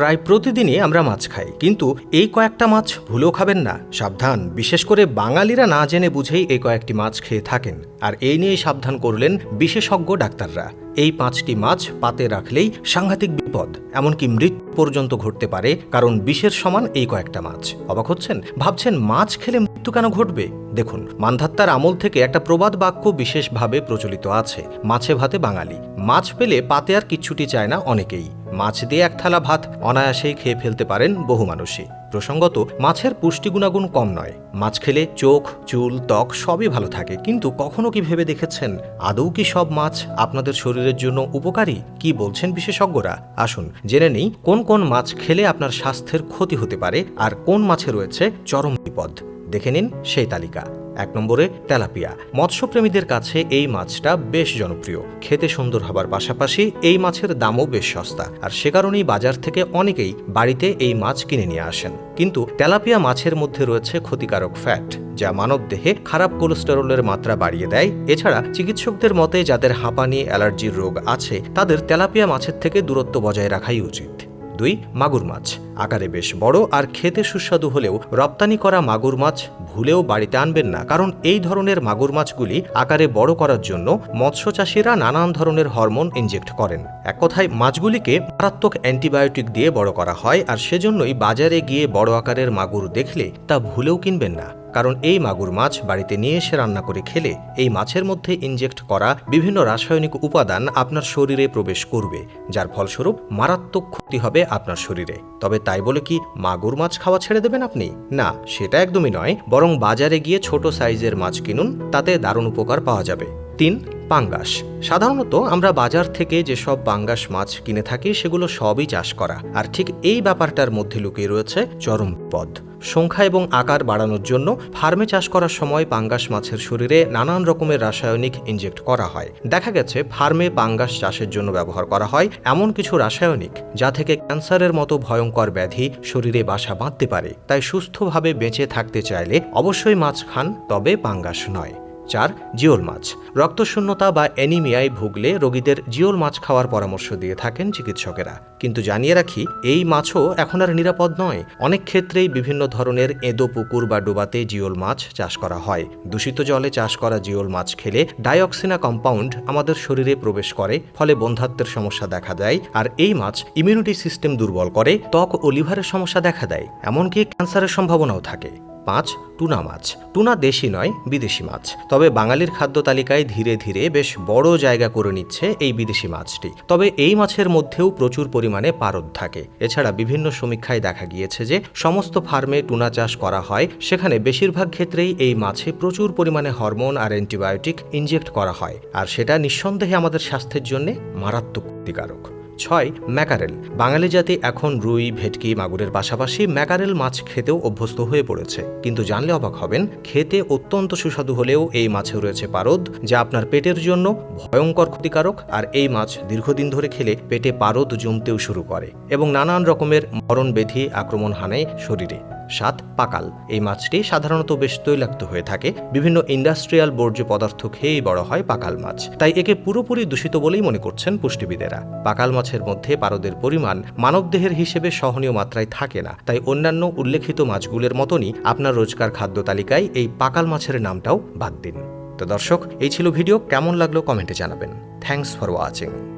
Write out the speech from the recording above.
প্রায় প্রতিদিনই আমরা মাছ খাই, কিন্তু এই কয়েকটা মাছ ভুলেও খাবেন না। সাবধান, বিশেষ করে বাঙালিরা না জেনে বুঝেই এই কয়েকটি মাছ খেয়ে থাকেন। আর এই নিয়েই সাবধান করলেন বিশেষজ্ঞ ডাক্তাররা। এই পাঁচটি মাছ পাতে রাখলেই সাংঘাতিক বিপদ, এমনকি মৃত্যু পর্যন্ত ঘটতে পারে, কারণ বিষের সমান এই কয়েকটা মাছ। অবাক হচ্ছেন? ভাবছেন মাছ খেলে মৃত্যু কেন ঘটবে? দেখুন, মান্ধাত্তার আমল থেকে একটা প্রবাদ বাক্য বিশেষভাবে প্রচলিত আছে, মাছে ভাতে বাঙালি। মাছ পেলে পাতে আর কিচ্ছুটি চায় না অনেকেই। মাছ দিয়ে এক থালা ভাত অনায়াসেই খেয়ে ফেলতে পারেন বহু মানুষই। প্রসঙ্গত, মাছের পুষ্টি গুণাগুণ কম নয়। মাছ খেলে চোখ, চুল, ত্বক সবই ভালো থাকে। কিন্তু কখনো কি ভেবে দেখেছেন, আদৌ কি সব মাছ আপনাদের শরীরের জন্য উপকারী? কি বলছেন বিশেষজ্ঞরা? আসুন, জেনে নেই কোন কোন মাছ খেলে আপনার স্বাস্থ্যের ক্ষতি হতে পারে আর কোন মাছে রয়েছে চরম বিপদ। দেখে নিন সেই তালিকা। এক নম্বরে তেলাপিয়া। মৎস্যপ্রেমীদের কাছে এই মাছটা বেশ জনপ্রিয়। খেতে সুন্দর হবার পাশাপাশি এই মাছের দামও বেশ সস্তা। আর সে কারণেই বাজার থেকে অনেকেই বাড়িতে এই মাছ কিনে নিয়ে আসেন। কিন্তু তেলাপিয়া মাছের মধ্যে রয়েছে ক্ষতিকারক ফ্যাট যা মানবদেহে খারাপ কোলেস্টেরলের মাত্রা বাড়িয়ে দেয়। এছাড়া চিকিৎসকদের মতে, যাদের হাঁপানি, অ্যালার্জির রোগ আছে, তাদের তেলাপিয়া মাছের থেকে দূরত্ব বজায় রাখাই উচিত। দুই মাগুর মাছ। আকারে বেশ বড় আর খেতে সুস্বাদু হলেও রপ্তানি করা মাগুর মাছ ভুলেও বাড়িতে আনবেন না, কারণ এই ধরনের মাগুর মাছগুলি আকারে বড় করার জন্য মৎস্য চাষিরা নানান ধরনের হরমোন ইনজেক্ট করেন। এক কথায়, মাছগুলিকে মারাত্মক অ্যান্টিবায়োটিক দিয়ে বড় করা হয়, আর সেজন্যই বাজারে গিয়ে বড় আকারের মাগুর দেখলে তা ভুলেও কিনবেন না। কারণ এই মাগুর মাছ বাড়িতে নিয়ে এসে রান্না করে খেলে এই মাছের মধ্যে ইনজেক্ট করা বিভিন্ন রাসায়নিক উপাদান আপনার শরীরে প্রবেশ করবে, যার ফলস্বরূপ মারাত্মক ক্ষতি হবে আপনার শরীরে। তবে তাই বলে কি মাগুর মাছ খাওয়া ছেড়ে দেবেন আপনি? না, সেটা একদমই নয়, বরং বাজারে গিয়ে ছোট সাইজের মাছ কিনুন, তাতে দারুণ উপকার পাওয়া যাবে। তিন পাঙ্গাস। সাধারণত আমরা বাজার থেকে যেসব পাঙ্গাস মাছ কিনে থাকি, সেগুলো সবই চাষ করা। আর ঠিক এই ব্যাপারটার মধ্যে লুকিয়ে রয়েছে চরম পদ সংখ্যা এবং আকার বাড়ানোর জন্য ফার্মে চাষ করার সময় পাঙ্গাস মাছের শরীরে নানান রকমের রাসায়নিক ইনজেক্ট করা হয়। দেখা গেছে, ফার্মে পাঙ্গাস চাষের জন্য ব্যবহার করা হয় এমন কিছু রাসায়নিক যা থেকে ক্যান্সারের মতো ভয়ঙ্কর ব্যাধি শরীরে বাসা বাঁধতে পারে। তাই সুস্থভাবে বেঁচে থাকতে চাইলে অবশ্যই মাছ খান, তবে পাঙ্গাস নয়। চার, জিওল মাছ। রক্তশূন্যতা বা অ্যানিমিয়ায় ভুগলে রোগীদের জিওল মাছ খাওয়ার পরামর্শ দিয়ে থাকেন চিকিৎসকেরা। কিন্তু জানিয়ে রাখি, এই মাছও এখন আর নিরাপদ নয়। অনেক ক্ষেত্রেই বিভিন্ন ধরনের এঁদো, পুকুর বা ডোবাতে জিওল মাছ চাষ করা হয়। দূষিত জলে চাষ করা জিওল মাছ খেলে ডাইঅক্সিনা কম্পাউন্ড আমাদের শরীরে প্রবেশ করে, ফলে বন্ধাত্বের সমস্যা দেখা দেয়। আর এই মাছ ইমিউনিটি সিস্টেম দুর্বল করে, ত্বক ও লিভারের সমস্যা দেখা দেয়। এমনকি ক্যান্সারের সম্ভাবনাও থাকে। পাঁচ টুনা মাছ। টুনা দেশি নয়, বিদেশি মাছ। তবে বাঙালির খাদ্য তালিকায় ধীরে ধীরে বেশ বড় জায়গা করে নিচ্ছে এই বিদেশি মাছটি। তবে এই মাছের মধ্যেও প্রচুর পরিমাণে পারদ থাকে। এছাড়া বিভিন্ন সমীক্ষায় দেখা গিয়েছে যে সমস্ত ফার্মে টুনা চাষ করা হয়। সেখানে বেশিরভাগ ক্ষেত্রেই এই মাছে প্রচুর পরিমাণে হরমোন আর অ্যান্টিবায়োটিক ইনজেক্ট করা হয়। আর সেটা নিঃসন্দেহে আমাদের স্বাস্থ্যের জন্য মারাত্মক ক্ষতিকারক। ছয়, ম্যাকারেল। বাঙালি জাতি এখন রুই, ভেটকি, মাগুরের পাশাপাশি ম্যাকারেল মাছ খেতেও অভ্যস্ত হয়ে পড়েছে। কিন্তু জানলে অবাক হবেন, খেতে অত্যন্ত সুস্বাদু হলেও এই মাছে রয়েছে পারদ, যা আপনার পেটের জন্য ভয়ঙ্কর ক্ষতিকারক, আর এই মাছ দীর্ঘদিন ধরে খেলে পেটে পারদ জমতেও শুরু করে এবং নানান রকমের মরণ ব্যাধি আক্রমণ হানে শরীরে। সাত পাকাল। এই মাছটি সাধারণত বেশ তৈলাক্ত হয়ে থাকে। বিভিন্ন ইন্ডাস্ট্রিয়াল বর্জ্য পদার্থ খেয়েই বড় হয় পাকাল মাছ। তাই একে পুরোপুরি দূষিত বলেই মনে করছেন পুষ্টিবিদেরা। পাকাল মাছের মধ্যে পারদের পরিমাণ মানবদেহের হিসেবে সহনীয় মাত্রায় থাকে না। তাই অন্যান্য উল্লেখিত মাছগুলোর মতনই আপনার রোজকার খাদ্য তালিকায় এই পাকাল মাছের নামটাও বাদ দিন। তো দর্শক, এই ছিল ভিডিও। কেমন লাগল কমেন্টে জানাবেন। Thanks for watching.